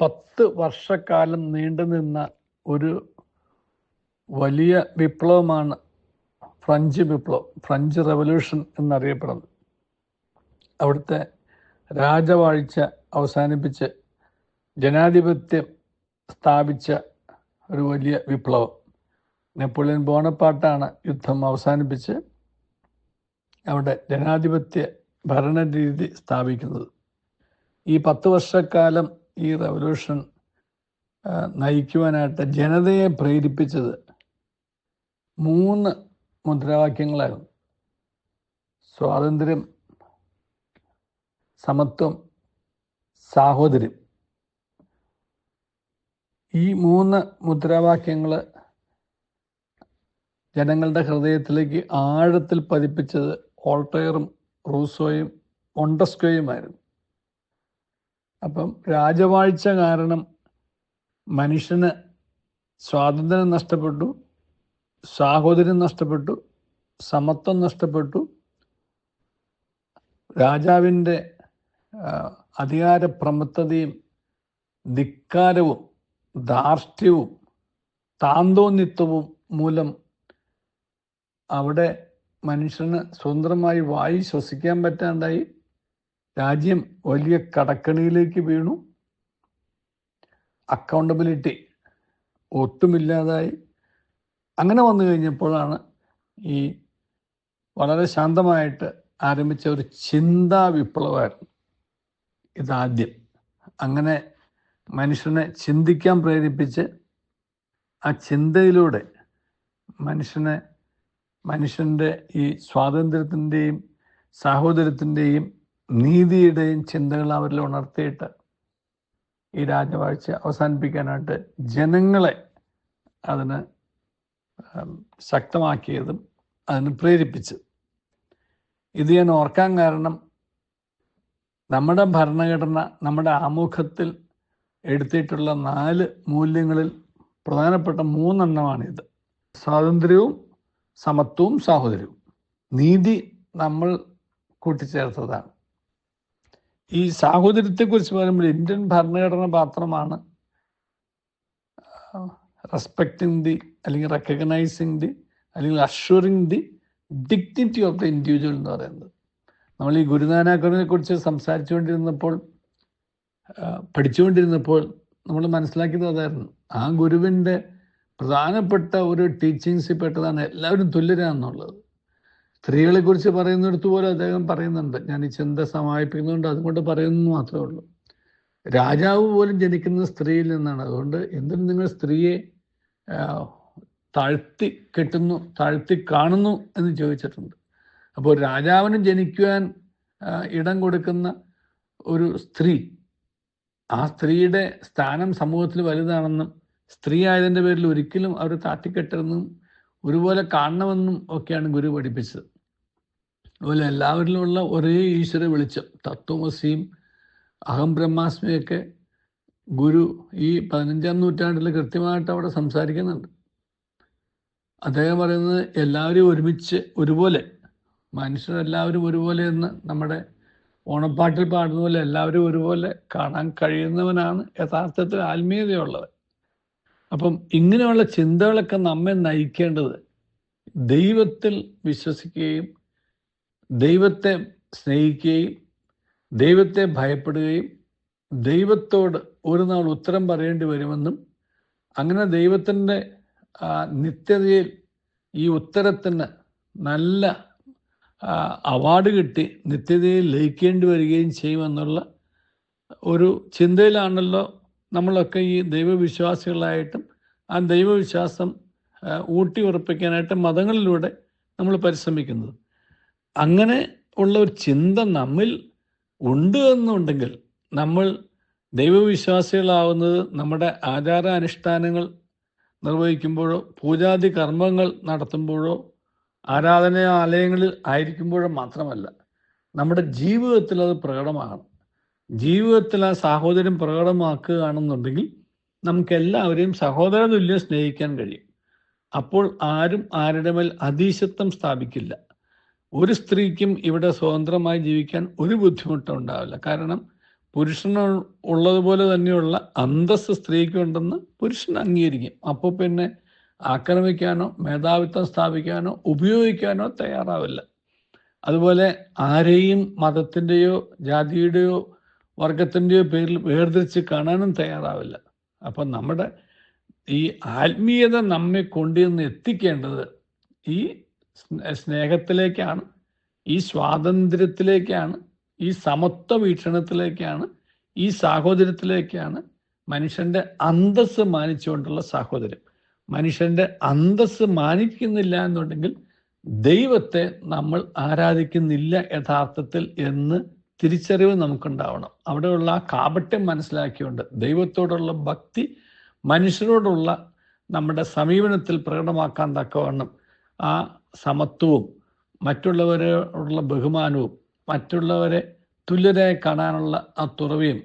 പത്ത് വർഷക്കാലം നീണ്ടു നിന്ന ഒരു വലിയ വിപ്ലവമാണ് ഫ്രഞ്ച് വിപ്ലവം ഫ്രഞ്ച് റെവല്യൂഷൻ എന്നറിയപ്പെടുന്നത്. അവിടുത്തെ രാജവാഴ്ച അവസാനിപ്പിച്ച് ജനാധിപത്യം സ്ഥാപിച്ച ഒരു വലിയ വിപ്ലവം. നെപ്പോളിയൻ ബോണപ്പാട്ടാണ് യുദ്ധം അവസാനിപ്പിച്ച് അവിടെ ജനാധിപത്യ ഭരണരീതി സ്ഥാപിക്കുന്നത്. ഈ പത്ത് വർഷക്കാലം ഈ റവല്യൂഷൻ നയിക്കുവാനായിട്ട് ജനതയെ പ്രേരിപ്പിച്ചത് മൂന്ന് മുദ്രാവാക്യങ്ങളായിരുന്നു. സ്വാതന്ത്ര്യം സമത്വം സാഹോദര്യം. ഈ മൂന്ന് മുദ്രാവാക്യങ്ങൾ ജനങ്ങളുടെ ഹൃദയത്തിലേക്ക് ആഴത്തിൽ പതിപ്പിച്ചത് ഓൾട്ടയറും റൂസോയും മൊണ്ടസ്കോയുമായിരുന്നു. അപ്പം രാജവാഴ്ച കാരണം മനുഷ്യന് സ്വാതന്ത്ര്യം നഷ്ടപ്പെട്ടു സാഹോദര്യം നഷ്ടപ്പെട്ടു സമത്വം നഷ്ടപ്പെട്ടു. രാജാവിന്റെ അധികാര അധികാരപ്രമത്തതയും ധിക്കാരവും ധാർഷ്ട്യവും താന്തോന്നിത്വവും മൂലം അവിടെ മനുഷ്യന് സ്വതന്ത്രമായി വായി ശ്വസിക്കാൻ പറ്റാണ്ടായി. രാജ്യം വലിയ കടക്കണിയിലേക്ക് വീണു. അക്കൗണ്ടബിലിറ്റി ഒട്ടുമില്ലാതായി. അങ്ങനെ വന്നു കഴിഞ്ഞപ്പോഴാണ് ഈ വളരെ ശാന്തമായിട്ട് ആരംഭിച്ച ഒരു ചിന്താ വിപ്ലവമായിരുന്നു ഇതാദ്യം. അങ്ങനെ മനുഷ്യനെ ചിന്തിക്കാൻ പ്രേരിപ്പിച്ച് ആ ചിന്തയിലൂടെ മനുഷ്യനെ മനുഷ്യന്റെ ഈ സ്വാതന്ത്ര്യത്തിന്റെയും സാഹോദര്യത്തിന്റെയും നീതിയുടെയും ചിന്തകൾ അവരിൽ ഉണർത്തിയിട്ട് ഈ രാജവാഴ്ച അവസാനിപ്പിക്കാനായിട്ട് ജനങ്ങളെ അതിന് ശക്തമാക്കിയതും അതിന് പ്രേരിപ്പിച്ചു. ഇത് ഞാൻ ഓർക്കാൻ കാരണം നമ്മുടെ ഭരണഘടന നമ്മുടെ ആമുഖത്തിൽ എടുത്തിട്ടുള്ള നാല് മൂല്യങ്ങളിൽ പ്രധാനപ്പെട്ട മൂന്നെണ്ണമാണിത്. സ്വാതന്ത്ര്യവും സമത്വവും സാഹോദര്യവും. നീതി നമ്മൾ കൂട്ടിച്ചേർത്തതാണ്. ഈ സാഹോദര്യത്തെക്കുറിച്ച് പറയുമ്പോൾ ഇന്ത്യൻ ഭരണഘടന മാത്രമാണ് റെസ്പെക്ടിങ് ദി അല്ലെങ്കിൽ റെക്കഗ്നൈസിങ് ദി അല്ലെങ്കിൽ assuring the dignity of the individual എന്ന് പറയുന്നത്. നമ്മൾ ഈ ഗുരുനാനാക്രമിനെ കുറിച്ച് സംസാരിച്ചുകൊണ്ടിരുന്നപ്പോൾ പഠിച്ചുകൊണ്ടിരുന്നപ്പോൾ നമ്മൾ മനസ്സിലാക്കിയത് അതായിരുന്നു ആ ഗുരുവിന്റെ പ്രധാനപ്പെട്ട ഒരു ടീച്ചിങ്സിൽ പെട്ടതാണ് എല്ലാവരും തുല്യരാന്നുള്ളത് സ്ത്രീകളെ കുറിച്ച് പറയുന്നിടത്ത് പോലെ അദ്ദേഹം പറയുന്നുണ്ട്. ഞാൻ ഈ ചിന്ത സമാപിപ്പിക്കുന്നുണ്ട്. അതുകൊണ്ട് പറയുന്നു മാത്രമേ ഉള്ളൂ. രാജാവ് പോലും ജനിക്കുന്നത് സ്ത്രീയിൽ നിന്നാണ്. അതുകൊണ്ട് എന്തിനും നിങ്ങൾ സ്ത്രീയെ താഴ്ത്തി കെട്ടുന്നു താഴ്ത്തി കാണുന്നു എന്ന് ചോദിച്ചിട്ടുണ്ട്. അപ്പോൾ രാജാവിന് ജനിക്കുവാൻ ഇടം കൊടുക്കുന്ന ഒരു സ്ത്രീ ആ സ്ത്രീയുടെ സ്ഥാനം സമൂഹത്തിൽ വലുതാണെന്നും സ്ത്രീ ആയതിന്റെ പേരിൽ ഒരിക്കലും അവർ താട്ടിക്കെട്ടരുതെന്നും ഒരുപോലെ കാണണമെന്നും ഒക്കെയാണ് ഗുരു പഠിപ്പിച്ചത്. അതുപോലെ എല്ലാവരിലുമുള്ള ഒരേ ഈശ്വര വെളിച്ചം തത്വമസിയും അഹം ബ്രഹ്മാസ്മിയൊക്കെ ഗുരു ഈ പതിനഞ്ചാം നൂറ്റാണ്ടിൽ കൃത്യമായിട്ട് അവിടെ സംസാരിക്കുന്നുണ്ട്. അദ്ദേഹം പറയുന്നത് എല്ലാവരും ഒരുമിച്ച് ഒരുപോലെ മനുഷ്യരെല്ലാവരും ഒരുപോലെ എന്ന് നമ്മുടെ ഓണപ്പാട്ടിൽ പാടുന്ന പോലെ എല്ലാവരും ഒരുപോലെ കാണാൻ കഴിയുന്നവനാണ് യഥാർത്ഥത്തിൽ ആത്മീയതയുള്ളവൻ. അപ്പം ഇങ്ങനെയുള്ള ചിന്തകളൊക്കെ നമ്മെ നയിക്കേണ്ടത് ദൈവത്തിൽ വിശ്വസിക്കുകയും ദൈവത്തെ സ്നേഹിക്കുകയും ദൈവത്തെ ഭയപ്പെടുകയും ദൈവത്തോട് ഒരു നാൾ ഉത്തരം പറയേണ്ടി വരുമെന്നും അങ്ങനെ ദൈവത്തിന്റെ നിത്യതയിൽ ഈ ഉത്തരത്തിന് നല്ല അവാർഡ് കിട്ടി നിത്യതയിൽ ലയിക്കേണ്ടി വരികയും ചെയ്യുമെന്നുള്ള ഒരു ചിന്തയിലാണല്ലോ നമ്മളൊക്കെ ഈ ദൈവവിശ്വാസികളായിട്ടും ആ ദൈവവിശ്വാസം ഊട്ടി ഉറപ്പിക്കാനായിട്ട് മതങ്ങളിലൂടെ നമ്മൾ പരിശ്രമിക്കുന്നത്. അങ്ങനെ ഉള്ള ഒരു ചിന്ത നമ്മിൽ ഉണ്ട് എന്നുണ്ടെങ്കിൽ നമ്മൾ ദൈവവിശ്വാസികളാവുന്നത് നമ്മുടെ ആചാരാനുഷ്ഠാനങ്ങൾ നിർവഹിക്കുമ്പോഴോ പൂജാതി കർമ്മങ്ങൾ നടത്തുമ്പോഴോ ആരാധനാലയങ്ങളിൽ ആയിരിക്കുമ്പോഴോ മാത്രമല്ല നമ്മുടെ ജീവിതത്തിൽ അത് പ്രകടമാകണം. ജീവിതത്തിൽ ആ സാഹോദര്യം പ്രകടമാക്കുകയാണെന്നുണ്ടെങ്കിൽ നമുക്ക് എല്ലാവരെയും സഹോദര തുല്യം സ്നേഹിക്കാൻ കഴിയും. അപ്പോൾ ആരും ആരുടെ മേൽ അതീശത്വം സ്ഥാപിക്കില്ല. ഒരു സ്ത്രീക്കും ഇവിടെ സ്വതന്ത്രമായി ജീവിക്കാൻ ഒരു ബുദ്ധിമുട്ടും ഉണ്ടാവില്ല. കാരണം പുരുഷന് ഉള്ളതുപോലെ തന്നെയുള്ള അന്തസ്സ് സ്ത്രീക്കുണ്ടെന്ന് പുരുഷൻ അംഗീകരിക്കും. അപ്പോൾ പിന്നെ ആക്രമിക്കാനോ മേധാവിത്വം സ്ഥാപിക്കാനോ ഉപയോഗിക്കാനോ തയ്യാറാവില്ല. അതുപോലെ ആരെയും മതത്തിന്റെയോ ജാതിയുടെയോ വർഗത്തിന്റെയോ പേരിൽ വേർതിരിച്ച് കാണാനും തയ്യാറാവില്ല. അപ്പം നമ്മുടെ ഈ ആത്മീയത നമ്മെ കൊണ്ടുവന്ന് എത്തിക്കേണ്ടത് ഈ സ്നേഹത്തിലേക്കാണ് ഈ സ്വാതന്ത്ര്യത്തിലേക്കാണ് ഈ സമത്വ വീക്ഷണത്തിലേക്കാണ് ഈ സാഹോദര്യത്തിലേക്കാണ് മനുഷ്യന്റെ അന്തസ്സ് മാനിച്ചുകൊണ്ടുള്ള സാഹോദര്യം. മനുഷ്യന്റെ അന്തസ്സ് മാനിക്കുന്നില്ല എന്നുണ്ടെങ്കിൽ ദൈവത്തെ നമ്മൾ ആരാധിക്കുന്നില്ല യഥാർത്ഥത്തിൽ എന്ന് തിരിച്ചറിവ് നമുക്കുണ്ടാവണം. അവിടെയുള്ള ആ കാപട്യം മനസ്സിലാക്കിയുകൊണ്ട് ദൈവത്തോടുള്ള ഭക്തി മനുഷ്യരോടുള്ള നമ്മുടെ സമീപനത്തിൽ പ്രകടമാക്കാൻ തക്കവണ്ണം ആ സമത്വവും മറ്റുള്ളവരോടുള്ള ബഹുമാനവും മറ്റുള്ളവരെ തുല്യരായി കാണാനുള്ള ആ തുറവിയും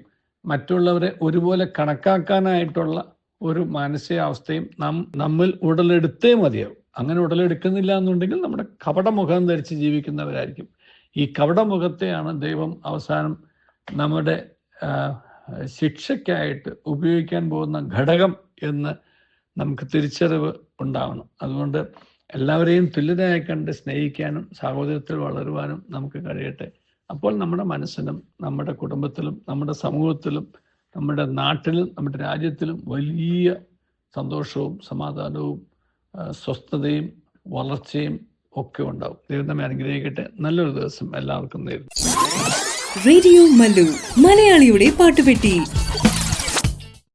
മറ്റുള്ളവരെ ഒരുപോലെ കണക്കാക്കാനായിട്ടുള്ള ഒരു മാനസികാവസ്ഥയും നാം നമ്മിൽ ഉടലെടുത്തേ മതിയാവും. അങ്ങനെ ഉടലെടുക്കുന്നില്ല എന്നുണ്ടെങ്കിൽ നമ്മുടെ കപടമുഖം ധരിച്ച് ജീവിക്കുന്നവരായിരിക്കും. ഈ കവടമുഖത്തെയാണ് ദൈവം അവസാനം നമ്മുടെ ശിക്ഷയ്ക്കായിട്ട് ഉപയോഗിക്കാൻ പോകുന്ന ഘടകം എന്ന് നമുക്ക് തിരിച്ചറിവ് ഉണ്ടാവണം. അതുകൊണ്ട് എല്ലാവരെയും തുല്യതയായി കണ്ട് സ്നേഹിക്കാനും സാഹോദര്യത്തിൽ വളരുവാനും നമുക്ക് കഴിയട്ടെ. അപ്പോൾ നമ്മുടെ മനസ്സിനും നമ്മുടെ കുടുംബത്തിലും നമ്മുടെ സമൂഹത്തിലും നമ്മുടെ നാട്ടിലും നമ്മുടെ രാജ്യത്തിലും വലിയ സന്തോഷവും സമാധാനവും സ്വസ്ഥതയും വളർച്ചയും ഒക്കെ ഉണ്ടാവും. ദൈവം നമ്മെ അനുഗ്രഹിക്കട്ടെ. നല്ലൊരു ദിവസം എല്ലാവർക്കും നേരിടും റേഡിയോ മല്ലു മലയാളിയുടെ പാട്ടുപെട്ടി.